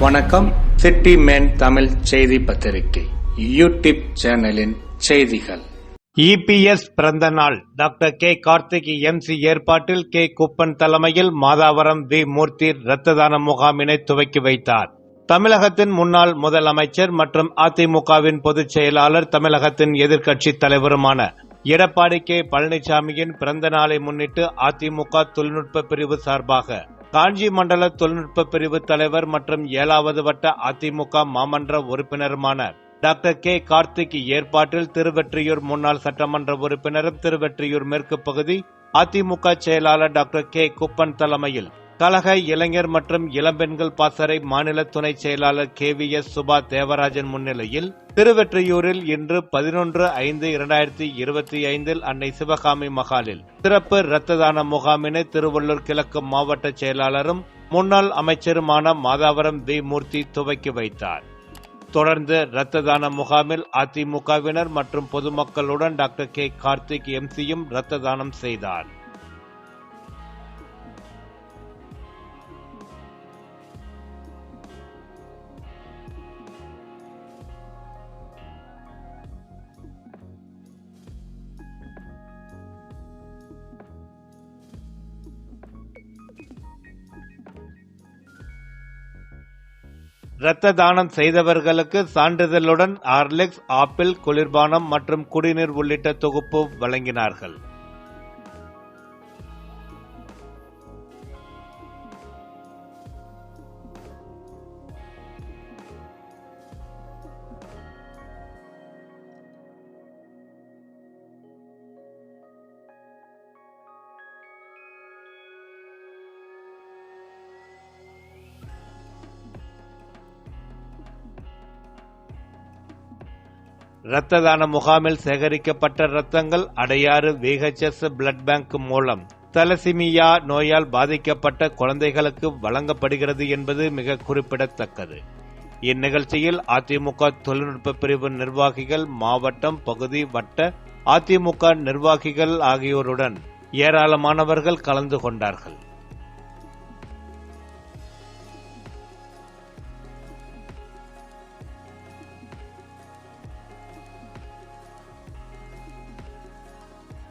வணக்கம். City man Tamil செய்தி பத்திரிகை. யூடியூப் சேனலின் செய்திகள். இபிஎஸ் பிறந்த நாள் டாக்டர் கே. கார்த்திக் எம்சி ஏற்பாட்டில் கே. குப்பன் தலைமையில் மாதாவரம் வி. மூர்த்தி இரத்த தான முகாமினை துவக்கி வைத்தார். தமிழகத்தின் முன்னாள் முதலமைச்சர் மற்றும் அதிமுகவின் பொதுச் செயலாளர் தமிழகத்தின் எதிர்க்கட்சி தலைவருமான எடப்பாடி கே. பழனிசாமியின் பிறந்த நாளை முன்னிட்டு அதிமுக தொழில்நுட்ப பிரிவு சார்பாக காஞ்சி மண்டல தொழில்நுட்ப பிரிவு தலைவர் மற்றும் ஏழாவது வட்ட அதிமுக மாமன்ற உறுப்பினருமான டாக்டர் கே. கார்த்திக் ஏற்பாட்டில் திருவெற்றியூர் முன்னாள் சட்டமன்ற உறுப்பினரும் திருவெற்றியூர் மேற்கு பகுதி அதிமுக செயலாளர் டாக்டர் கே. குப்பன் தலைமையில் கழக இளைஞர் மற்றும் இளம்பெண்கள் பாசறை மாநில துணை செயலாளர் K V S Subha Devarajan முன்னிலையில் திருவெற்றியூரில் இன்று பதினொன்று ஐந்து இரண்டாயிரத்தி இருபத்தி ஐந்தில் அன்னை சிவகாமி மகாலில் சிறப்பு இரத்த தான முகாமினை திருவள்ளூர் கிழக்கு மாவட்ட செயலாளரும் முன்னாள் அமைச்சருமான மாதாவரம் வி மூர்த்தி துவக்கி வைத்தார். தொடர்ந்து இரத்த தான முகாமில் அதிமுகவினர் மற்றும் பொதுமக்களுடன் டாக்டர் கே கார்த்திக் எம்சியும் இரத்த தானம் செய்தார். இரத்த தானம் செய்தவர்களுக்கு சான்றிதழுடன் ஹார்லிக்ஸ் ஆப்பிள் குளிர்பானம் மற்றும் குடிநீர் உள்ளிட்ட தொகுப்பு வழங்கினார்கள். இரத்த தான முகாமில் சேகரிக்கப்பட்ட இரத்தங்கள் அடையாறு விஹெச்எஸ் பிளட் பேங்க் மூலம் தலசிமியா நோயால் பாதிக்கப்பட்ட குழந்தைகளுக்கு வழங்கப்படுகிறது என்பது மிக குறிப்பிடத்தக்கது. இந்நிகழ்ச்சியில் அதிமுக தொழில்நுட்ப பிரிவு நிர்வாகிகள் மாவட்டம் பகுதி வட்ட அதிமுக நிர்வாகிகள் ஆகியோருடன் ஏராளமானவர்கள் கலந்து கொண்டார்கள்.